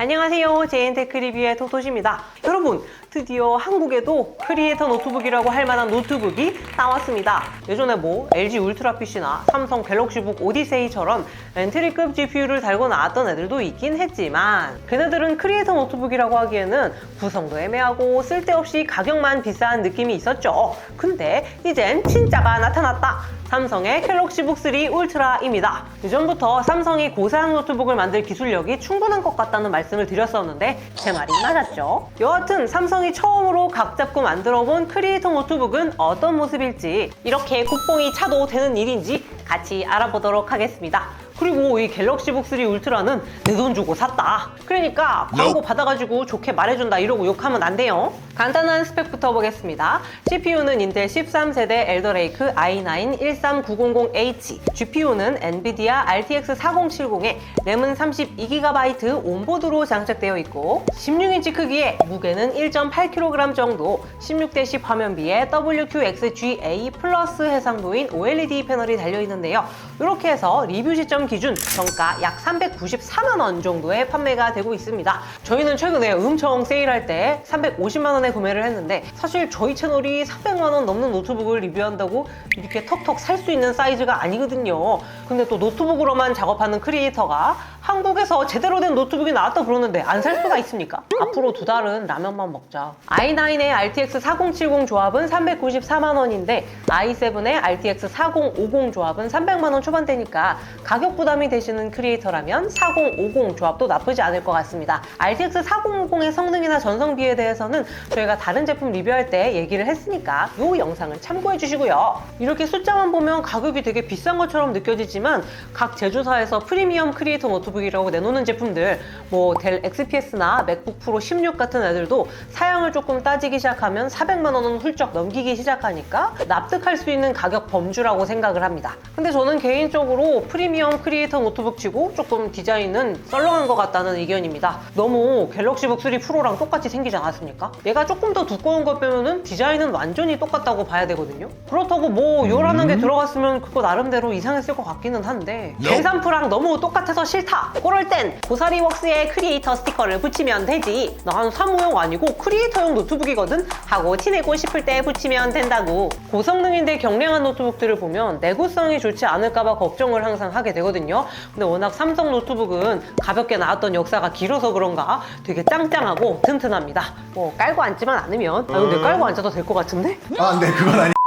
안녕하세요. 제인테크 리뷰의 토토시입니다. 여러분, 드디어 한국에도 크리에이터 노트북이라고 할 만한 노트북이 나왔습니다. 예전에 뭐 LG 울트라 PC나 삼성 갤럭시북 오디세이처럼 엔트리급 GPU를 달고 나왔던 애들도 있긴 했지만 걔네들은 크리에이터 노트북이라고 하기에는 구성도 애매하고 쓸데없이 가격만 비싼 느낌이 있었죠. 근데 이젠 진짜가 나타났다. 삼성의 갤럭시 북 3 울트라입니다. 예전부터 삼성이 고사양 노트북을 만들 기술력이 충분한 것 같다는 말씀을 드렸었는데 제 말이 맞았죠. 여하튼 삼성이 처음으로 각 잡고 만들어본 크리에이터 노트북은 어떤 모습일지 이렇게 국뽕이 차도 되는 일인지 같이 알아보도록 하겠습니다. 그리고 이 갤럭시 북 3 울트라는 내 돈 주고 샀다. 그러니까 광고 받아가지고 좋게 말해준다 이러고 욕하면 안 돼요. 간단한 스펙부터 보겠습니다. CPU는 인텔 13세대 엘더레이크 i9 13900H, GPU는 엔비디아 RTX 4070에 램은 32GB 온보드로 장착되어 있고 16인치 크기에 무게는 1.8kg 정도, 16대10 화면비에 WQXGA 플러스 해상도인 OLED 패널이 달려 있는데요. 이렇게 해서 리뷰 시점 기준 정가 약 394만 원 정도에 판매가 되고 있습니다. 저희는 최근에 엄청 세일할 때 350만 원에 구매를 했는데 사실 저희 채널이 300만 원 넘는 노트북을 리뷰한다고 이렇게 턱턱 살 수 있는 사이즈가 아니거든요. 근데 또 노트북으로만 작업하는 크리에이터가 한국에서 제대로 된 노트북이 나왔다 그러는데 안 살 수가 있습니까? 앞으로 두 달은 라면만 먹자. i9의 RTX 4070 조합은 394만 원인데 i7의 RTX 4050 조합은 300만 원 초반대니까 가격 부담이 되시는 크리에이터라면 4050 조합도 나쁘지 않을 것 같습니다. RTX 4050의 성능이나 전성비에 대해서는 저희가 다른 제품 리뷰할 때 얘기를 했으니까 이 영상을 참고해 주시고요. 이렇게 숫자만 보면 가격이 되게 비싼 것처럼 느껴지지만 각 제조사에서 프리미엄 크리에이터 노트북이라고 내놓는 제품들 뭐 델 XPS나 맥북 프로 16 같은 애들도 사양을 조금 따지기 시작하면 400만 원은 훌쩍 넘기기 시작하니까 납득할 수 있는 가격 범주라고 생각을 합니다. 근데 저는 개인적으로 프리미엄 크리에이터 노트북 치고 조금 디자인은 썰렁한 것 같다는 의견입니다. 너무 갤럭시북 3 프로랑 똑같이 생기지 않았습니까? 얘가 조금 더 두꺼운 걸 빼면은 디자인은 완전히 똑같다고 봐야 되거든요. 그렇다고 뭐 요란한 게 들어갔으면 그거 나름대로 이상했을 것 같기는 한데 젠산프랑 너무 똑같아서 싫다. 그럴 땐 고사리 웍스의 크리에이터 스티커를 붙이면 되지. 난 사무용 아니고 크리에이터용 노트북이거든 하고 티내고 싶을 때 붙이면 된다고. 고성능인데 경량한 노트북들을 보면 내구성이 좋지 않을까봐 걱정을 항상 하게 되거든요. 근데 워낙 삼성 노트북은 가볍게 나왔던 역사가 길어서 그런가 되게 짱짱하고 튼튼합니다. 뭐 깔고 앉지만 않으면 아 근데 깔고 앉아도 될 것 같은데? 아, 네, 그건 아니.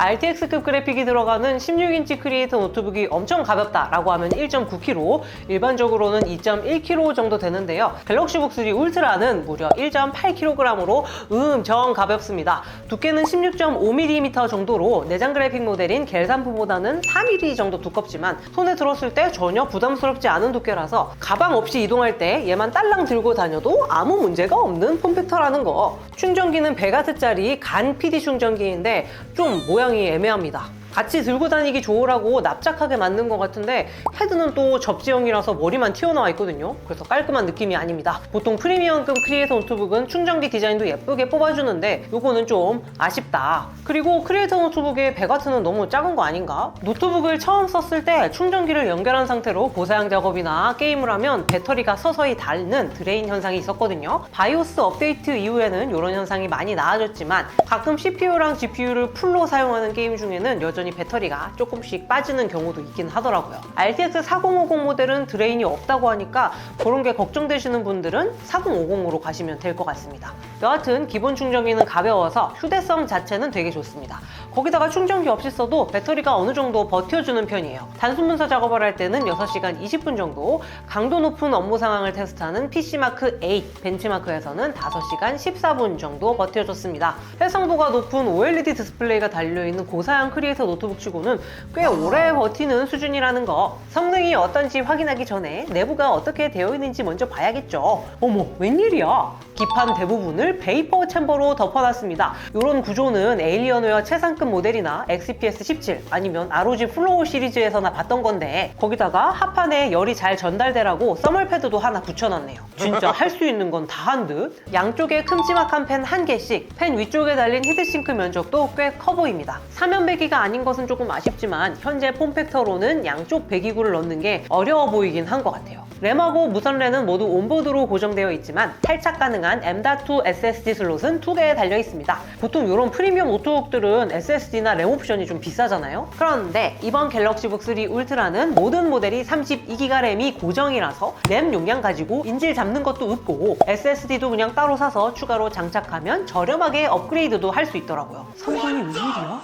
RTX급 그래픽이 들어가는 16인치 크리에이터 노트북이 엄청 가볍다라고 하면 1.9kg, 일반적으로는 2.1kg 정도 되는데요. 갤럭시북 3 울트라는 무려 1.8kg으로 엄청 가볍습니다. 두께는 16.5mm 정도로 내장 그래픽 모델인 갤3프보다는 4mm 정도 두껍지만 손에 들었을 때 전혀 부담스럽지 않은 두께라서 가방 없이 이동할 때 얘만 딸랑 들고 다녀도 아무 문제가 없는 폼팩터라는 거. 충전기는 100W짜리 간 PD 충전기인데 좀 모양 이 애매합니다. 같이 들고 다니기 좋으라고 납작하게 만든 것 같은데 헤드는 또 접지형이라서 머리만 튀어나와 있거든요. 그래서 깔끔한 느낌이 아닙니다. 보통 프리미엄급 크리에이터 노트북은 충전기 디자인도 예쁘게 뽑아주는데 요거는 좀 아쉽다. 그리고 크리에이터 노트북의 배가트는 너무 작은 거 아닌가? 노트북을 처음 썼을 때 충전기를 연결한 상태로 고사양 작업이나 게임을 하면 배터리가 서서히 닳는 드레인 현상이 있었거든요. 바이오스 업데이트 이후에는 이런 현상이 많이 나아졌지만 가끔 CPU랑 GPU를 풀로 사용하는 게임 중에는 여전히 배터리가 조금씩 빠지는 경우도 있긴 하더라고요. RTX 4050 모델은 드레인이 없다고 하니까 그런 게 걱정되시는 분들은 4050으로 가시면 될 것 같습니다. 여하튼 기본 충전기는 가벼워서 휴대성 자체는 되게 좋습니다. 거기다가 충전기 없이 써도 배터리가 어느 정도 버텨주는 편이에요. 단순 문서 작업을 할 때는 6시간 20분 정도, 강도 높은 업무 상황을 테스트하는 PC마크 8 벤치마크에서는 5시간 14분 정도 버텨줬습니다. 해상도가 높은 OLED 디스플레이가 달려있는 고사양 크리에이터 노트북 치고는 꽤 오래 버티는 수준이라는 거. 성능이 어떤지 확인하기 전에 내부가 어떻게 되어 있는지 먼저 봐야겠죠. 어머, 웬일이야? 기판 대부분을 부분을 베이퍼 챔버로 덮어놨습니다. 이런 구조는 에일리언웨어 최상급 모델이나 XPS 17 아니면 ROG 플로우 시리즈에서나 봤던 건데 거기다가 합판에 열이 잘 전달되라고 써멀 패드도 하나 붙여놨네요. 진짜 할 수 있는 건 다 한 듯. 양쪽에 큼지막한 펜 한 개씩, 펜 위쪽에 달린 히트싱크 면적도 꽤 커 보입니다. 사면 배기가 아닌 것은 조금 아쉽지만 현재 폼팩터로는 양쪽 배기구를 넣는 게 어려워 보이긴 한 것 같아요. 램하고 무선랜은 모두 온보드로 고정되어 있지만 탈착 가능한 M.2 SSD 슬롯은 두개 달려 있습니다. 보통 이런 프리미엄 노트북들은 SSD나 램 옵션이 좀 비싸잖아요. 그런데 이번 갤럭시북 3 울트라는 모든 모델이 32기가 램이 고정이라서 램 용량 가지고 인질 잡는 것도 없고 SSD도 그냥 따로 사서 추가로 장착하면 저렴하게 업그레이드도 할 수 있더라고요. 삼성이 웬일이야?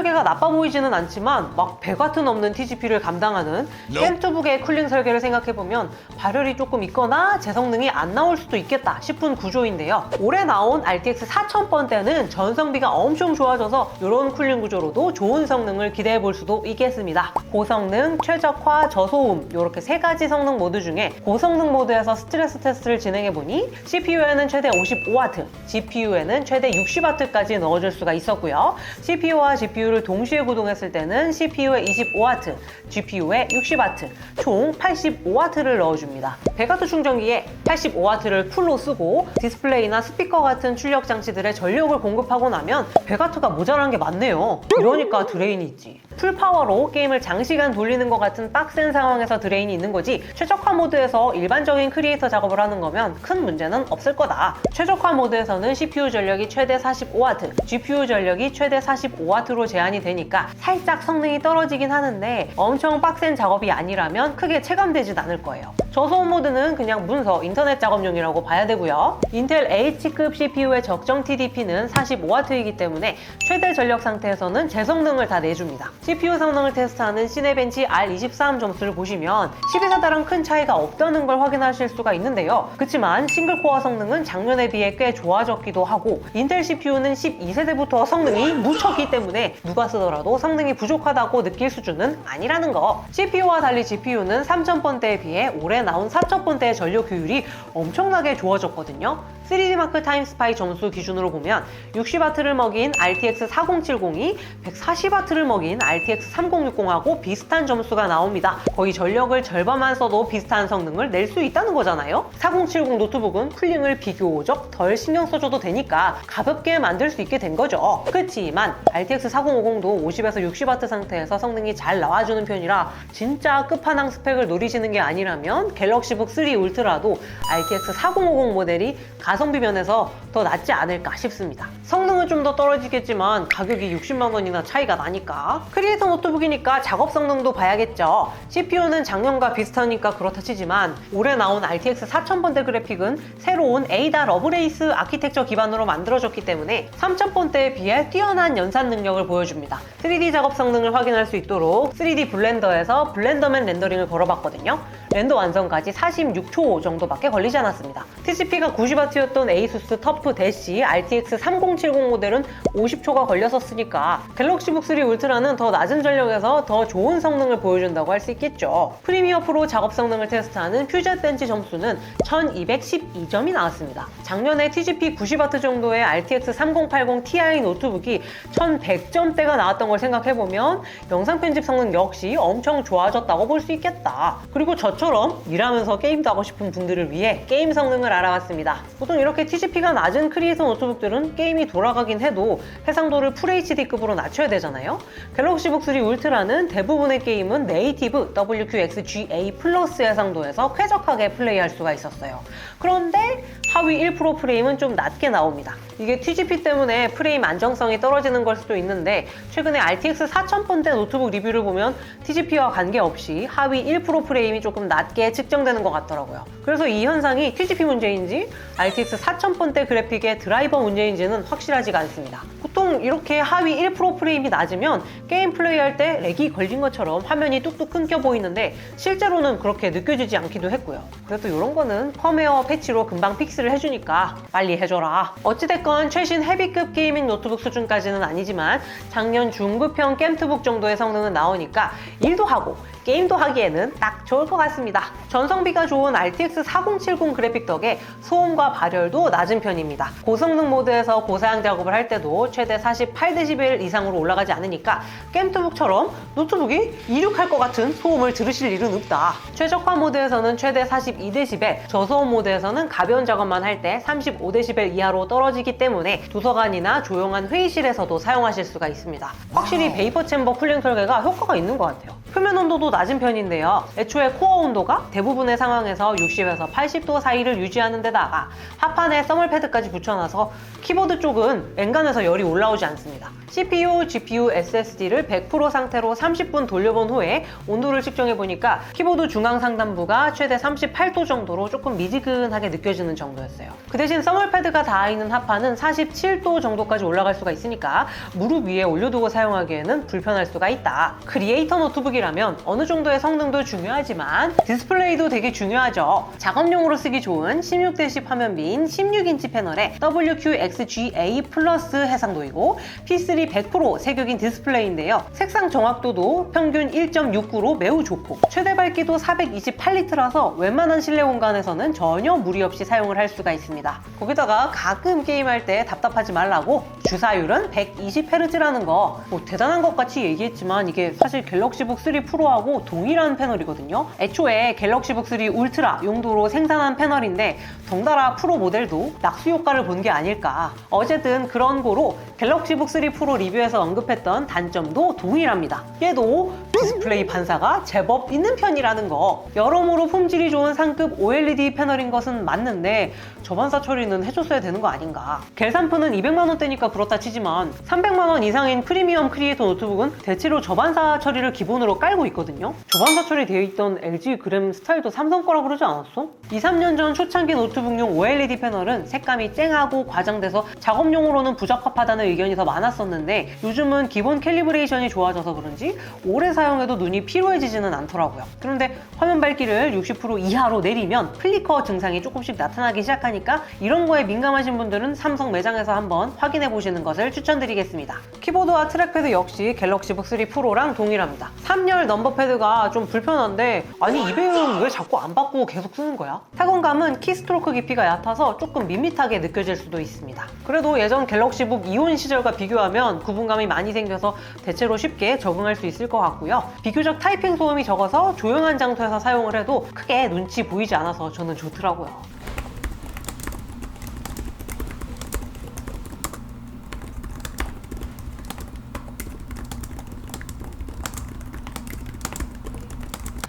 설계가 나빠 보이지는 않지만 막 배 같은 없는 TGP를 감당하는 겜투북의 쿨링 설계를 생각해보면 발열이 조금 있거나 제 성능이 안 나올 수도 있겠다 싶은 구조인데요. 올해 나온 RTX 4000번대는 전성비가 엄청 좋아져서 이런 쿨링 구조로도 좋은 성능을 기대해 볼 수도 있겠습니다. 고성능, 최적화, 저소음 이렇게 세 가지 성능 모드 중에 고성능 모드에서 스트레스 테스트를 진행해 보니 CPU에는 최대 55W, GPU에는 최대 60W까지 넣어줄 수가 있었고요. CPU와 GPU 를 동시에 구동했을 때는 CPU에 25W, GPU에 60W, 총 85W를 넣어줍니다. 배가스 충전기에 85W를 풀로 쓰고 디스플레이나 스피커 같은 출력 장치들의 전력을 공급하고 나면 배가트가 모자란 게 많네요. 이러니까 드레인이 있지. 풀파워로 게임을 장시간 돌리는 것 같은 빡센 상황에서 드레인이 있는 거지 최적화 모드에서 일반적인 크리에이터 작업을 하는 거면 큰 문제는 없을 거다. 최적화 모드에서는 CPU 전력이 최대 45W, GPU 전력이 최대 45W로 제한 이 되니까 살짝 성능이 떨어지긴 하는데 엄청 빡센 작업이 아니라면 크게 체감되진 않을 거예요. 저소음 모드는 그냥 문서, 인터넷 작업용이라고 봐야 되고요. 인텔 H급 CPU의 적정 TDP는 45W이기 때문에 최대 전력 상태에서는 제 성능을 다 내줍니다. CPU 성능을 테스트하는 시네벤치 R23 점수를 보시면 12세대랑 큰 차이가 없다는 걸 확인하실 수가 있는데요. 그렇지만 싱글코어 성능은 작년에 비해 꽤 좋아졌기도 하고 인텔 CPU는 12세대부터 성능이 묻혔기 때문에 누가 쓰더라도 성능이 부족하다고 느낄 수준은 아니라는 거. CPU와 달리 GPU는 3000번대에 비해 올해 나온 4000번대의 전력 효율이 엄청나게 좋아졌거든요. 3D 마크 타임 스파이 점수 기준으로 보면 60W를 먹인 RTX 4070이 140W를 먹인 RTX 3060하고 비슷한 점수가 나옵니다. 거의 전력을 절반만 써도 비슷한 성능을 낼 수 있다는 거잖아요. 4070 노트북은 쿨링을 비교적 덜 신경 써줘도 되니까 가볍게 만들 수 있게 된 거죠. 그렇지만 RTX 4050도 50에서 60W 상태에서 성능이 잘 나와주는 편이라 진짜 끝판왕 스펙을 노리시는 게 아니라면 갤럭시북 3 울트라도 RTX 4050 모델이 가 성비 면에서 더 낫지 않을까 싶습니다. 성능은 좀 더 떨어지겠지만 가격이 60만 원이나 차이가 나니까 크리에이터 노트북이니까 작업 성능도 봐야겠죠. CPU는 작년과 비슷하니까 그렇다 치지만 올해 나온 RTX 4000번대 그래픽은 새로운 에이다 러브레이스 아키텍처 기반으로 만들어졌기 때문에 3000번대에 비해 뛰어난 연산 능력을 보여줍니다. 3D 작업 성능을 확인할 수 있도록 3D 블렌더에서 블렌더맨 렌더링을 걸어봤거든요. 렌더 완성까지 46초 정도밖에 걸리지 않았습니다. TCP가 90W였던 에이수스 터프 대시 RTX 3070 모델은 50초가 걸렸었으니까 갤럭시북 3 울트라는 더 낮은 전력에서 더 좋은 성능을 보여준다고 할 수 있겠죠. 프리미어 프로 작업 성능을 테스트하는 퓨저 벤치 점수는 1212점이 나왔습니다. 작년에 TGP 90W 정도의 RTX 3080 Ti 노트북이 1100점대가 나왔던 걸 생각해보면 영상 편집 성능 역시 엄청 좋아졌다고 볼 수 있겠다. 그리고 저 처럼 일하면서 게임도 하고 싶은 분들을 위해 게임 성능을 알아봤습니다. 보통 이렇게 TGP가 낮은 크리에이터 노트북들은 게임이 돌아가긴 해도 해상도를 FHD급으로 낮춰야 되잖아요. 갤럭시북 3 울트라는 대부분의 게임은 네이티브 WQXGA 플러스 해상도에서 쾌적하게 플레이할 수가 있었어요. 그런데 하위 1% 프레임은 좀 낮게 나옵니다. 이게 TGP 때문에 프레임 안정성이 떨어지는 걸 수도 있는데 최근에 RTX 4000번대 노트북 리뷰를 보면 TGP와 관계없이 하위 1% 프레임이 조금 낮게 측정되는 것 같더라고요. 그래서 이 현상이 TGP 문제인지 RTX 4000번대 그래픽의 드라이버 문제인지는 확실하지가 않습니다. 보통 이렇게 하위 1% 프레임이 낮으면 게임 플레이할 때 렉이 걸린 것처럼 화면이 뚝뚝 끊겨 보이는데 실제로는 그렇게 느껴지지 않기도 했고요. 그래도 이런 거는 펌웨어 패치로 금방 픽스를 해주니까 빨리 해줘라. 어찌됐건 최신 헤비급 게이밍 노트북 수준까지는 아니지만 작년 중급형 겜트북 정도의 성능은 나오니까 일도 하고 게임도 하기에는 딱 좋을 것 같습니다. 전성비가 좋은 RTX 4070 그래픽 덕에 소음과 발열도 낮은 편입니다. 고성능 모드에서 고사양 작업을 할 때도 최대 48dB 이상으로 올라가지 않으니까 겜투북처럼 노트북이 이륙할 것 같은 소음을 들으실 일은 없다. 최적화 모드에서는 최대 42dB, 저소음 모드에서는 가벼운 작업만 할 때 35dB 이하로 떨어지기 때문에 도서관이나 조용한 회의실에서도 사용하실 수가 있습니다. 확실히 베이퍼 챔버 쿨링 설계가 효과가 있는 것 같아요. 표면 온도도 낮은 편인데요. 애초에 코어 온도가 대부분의 상황에서 60에서 80도 사이를 유지하는 데다가 하판에 써멀 패드까지 붙여놔서 키보드 쪽은 엔간해서 열이 올라오지 않습니다. CPU, GPU, SSD를 100% 상태로 30분 돌려본 후에 온도를 측정해 보니까 키보드 중앙 상단부가 최대 38도 정도로 조금 미지근하게 느껴지는 정도였어요. 그 대신 써멀 패드가 닿아 있는 하판은 47도 정도까지 올라갈 수가 있으니까 무릎 위에 올려두고 사용하기에는 불편할 수가 있다. 크리에이터 노트북이라면 어느 정도의 성능도 중요하지만 디스플레이도 되게 중요하죠. 작업용으로 쓰기 좋은 16대10 화면비인 16인치 패널에 WQXGA 플러스 해상도이고 P3 100% 세격인 디스플레이인데요. 색상 정확도도 평균 1.69로 매우 좋고 최대 밝기도 428리터라서 웬만한 실내 공간에서는 전혀 무리 없이 사용을 할 수가 있습니다. 거기다가 가끔 게임할 때 답답하지 말라고 주사율은 120Hz라는 거 뭐 대단한 것 같이 얘기했지만 이게 사실 갤럭시북 3 프로하고 동일한 패널이거든요. 애초에 갤럭시 북 3 울트라 용도로 생산한 패널인데 덩달아 프로 모델도 낙수 효과를 본 게 아닐까. 어쨌든 그런 거로 갤럭시 북 3 프로 리뷰에서 언급했던 단점도 동일합니다. 얘도 디스플레이 반사가 제법 있는 편이라는 거. 여러모로 품질이 좋은 상급 OLED 패널인 것은 맞는데 저반사 처리는 해줬어야 되는 거 아닌가. 갤산프는 200만 원대니까 그렇다 치지만 300만 원 이상인 프리미엄 크리에이터 노트북은 대체로 저반사 처리를 기본으로 깔고 있거든요. 저반사 처리되어 있던 LG 그램 스타일도 삼성 거라 그러지 않았어? 2, 3년 전 초창기 노트북용 OLED 패널은 색감이 쨍하고 과장돼서 작업용으로는 부적합하다는 의견이 더 많았었는데 요즘은 기본 캘리브레이션이 좋아져서 그런지 오래 사용해도 눈이 피로해지지는 않더라고요. 그런데 화면 밝기를 60% 이하로 내리면 플리커 증상이 조금씩 나타나기 시작하니까 이런 거에 민감하신 분들은 삼성 매장에서 한번 확인해 보시는 것을 추천드리겠습니다. 키보드와 트랙패드 역시 갤럭시북 3 프로랑 동일합니다. 3열 넘버패드 가 좀 불편한데 아니 이 배율은 왜 자꾸 안 바꾸고 계속 쓰는 거야? 타건감은 키스트로크 깊이가 얕아서 조금 밋밋하게 느껴질 수도 있습니다. 그래도 예전 갤럭시북 이온 시절과 비교하면 구분감이 많이 생겨서 대체로 쉽게 적응할 수 있을 것 같고요. 비교적 타이핑 소음이 적어서 조용한 장소에서 사용을 해도 크게 눈치 보이지 않아서 저는 좋더라고요.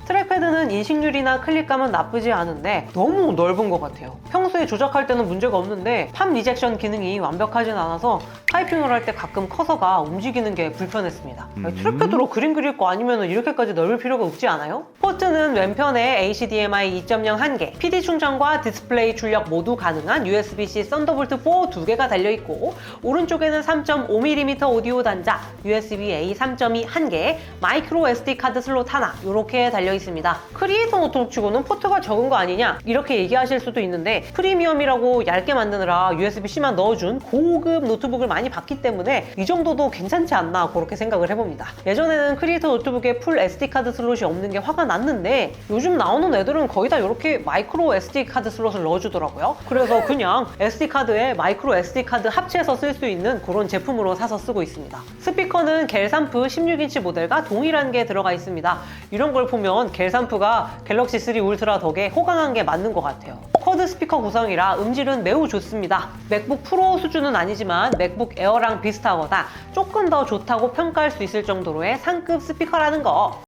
트랙패드는 인식률이나 클릭감은 나쁘지 않은데 너무 넓은 것 같아요. 평소에 조작할 때는 문제가 없는데 팝 리젝션 기능이 완벽하진 않아서 타이핑을 할 때 가끔 커서가 움직이는 게 불편했습니다. 아니, 트랙패드로 그림 그릴 거 아니면 이렇게까지 넓을 필요가 없지 않아요? 포트는 왼편에 HDMI 2.0 1개, PD 충전과 디스플레이 출력 모두 가능한 USB-C 썬더볼트 4두 개가 달려 있고 오른쪽에는 3.5mm 오디오 단자, USB-A 3.2 1개, 마이크로 SD 카드 슬롯 하나 이렇게 달려 있습니다. 크리에이터 노트북 치고는 포트가 적은 거 아니냐 이렇게 얘기하실 수도 있는데 프리미엄이라고 얇게 만드느라 USB-C만 넣어준 고급 노트북을 많이 봤기 때문에 이 정도도 괜찮지 않나 그렇게 생각을 해봅니다. 예전에는 크리에이터 노트북에 풀 SD 카드 슬롯이 없는 게 화가 났는데 요즘 나오는 애들은 거의 다 이렇게 마이크로 SD 카드 슬롯을 넣어주더라고요. 그래서 그냥 SD 카드에 마이크로 SD 카드 합체해서 쓸 수 있는 그런 제품으로 사서 쓰고 있습니다. 스피커는 갤산프 16인치 모델과 동일한 게 들어가 있습니다. 이런 걸 보면 갤산프가 갤럭시 3 울트라 덕에 호강한 게 맞는 것 같아요. 쿼드 스피커 구성이라 음질은 매우 좋습니다. 맥북 프로 수준은 아니지만 맥북 에어랑 비슷하거나 조금 더 좋다고 평가할 수 있을 정도로의 상급 스피커라는 거.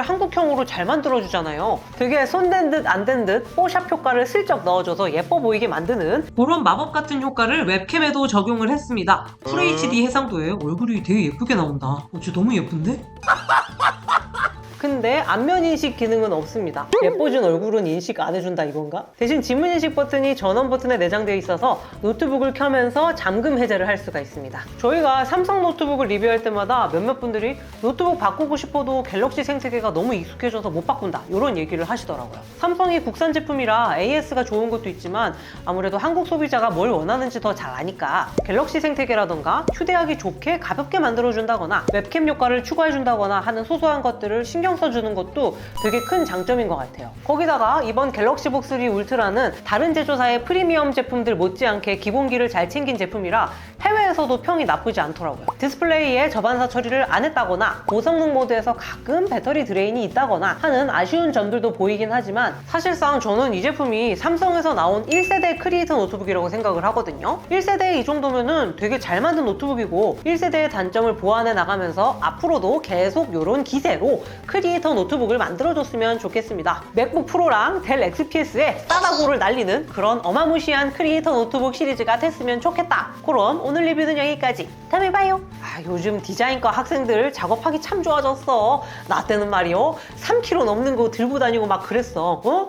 카메라를 한국형으로 잘 만들어주잖아요. 되게 손댄 듯 안 된듯 뽀샵 효과를 슬쩍 넣어줘서 예뻐 보이게 만드는 그런 마법 같은 효과를 웹캠에도 적용을 했습니다. FHD 해상도에 얼굴이 되게 예쁘게 나온다. 어, 진짜 너무 예쁜데? 근데 안면 인식 기능은 없습니다. 예뻐진 얼굴은 인식 안 해준다 이건가? 대신 지문 인식 버튼이 전원 버튼에 내장되어 있어서 노트북을 켜면서 잠금 해제를 할 수가 있습니다. 저희가 삼성 노트북을 리뷰할 때마다 몇몇 분들이 노트북 바꾸고 싶어도 갤럭시 생태계가 너무 익숙해져서 못 바꾼다 이런 얘기를 하시더라고요. 삼성이 국산 제품이라 AS가 좋은 것도 있지만 아무래도 한국 소비자가 뭘 원하는지 더 잘 아니까 갤럭시 생태계라던가 휴대하기 좋게 가볍게 만들어준다거나 웹캠 효과를 추가해준다거나 하는 소소한 것들을 신경 써주는 것도 되게 큰 장점인 것 같아요. 거기다가 이번 갤럭시 북 3 울트라는 다른 제조사의 프리미엄 제품들 못지않게 기본기를 잘 챙긴 제품이라 해외에서도 평이 나쁘지 않더라고요. 디스플레이에 저반사 처리를 안 했다거나 고성능 모드에서 가끔 배터리 드레인이 있다거나 하는 아쉬운 점들도 보이긴 하지만 사실상 저는 이 제품이 삼성에서 나온 1세대 크리에이터 노트북이라고 생각을 하거든요. 1세대 이 정도면은 되게 잘 만든 노트북이고 1세대의 단점을 보완해 나가면서 앞으로도 계속 이런 기세로 크리에이터 노트북을 만들어줬으면 좋겠습니다. 맥북 프로랑 델 XPS에 싸다구를 날리는 그런 어마무시한 크리에이터 노트북 시리즈가 됐으면 좋겠다. 그럼 오늘 리뷰는 여기까지. 다음에 봐요. 아, 요즘 디자인과 학생들 작업하기 참 좋아졌어. 나 때는 말이요. 3kg 넘는 거 들고 다니고 막 그랬어. 어?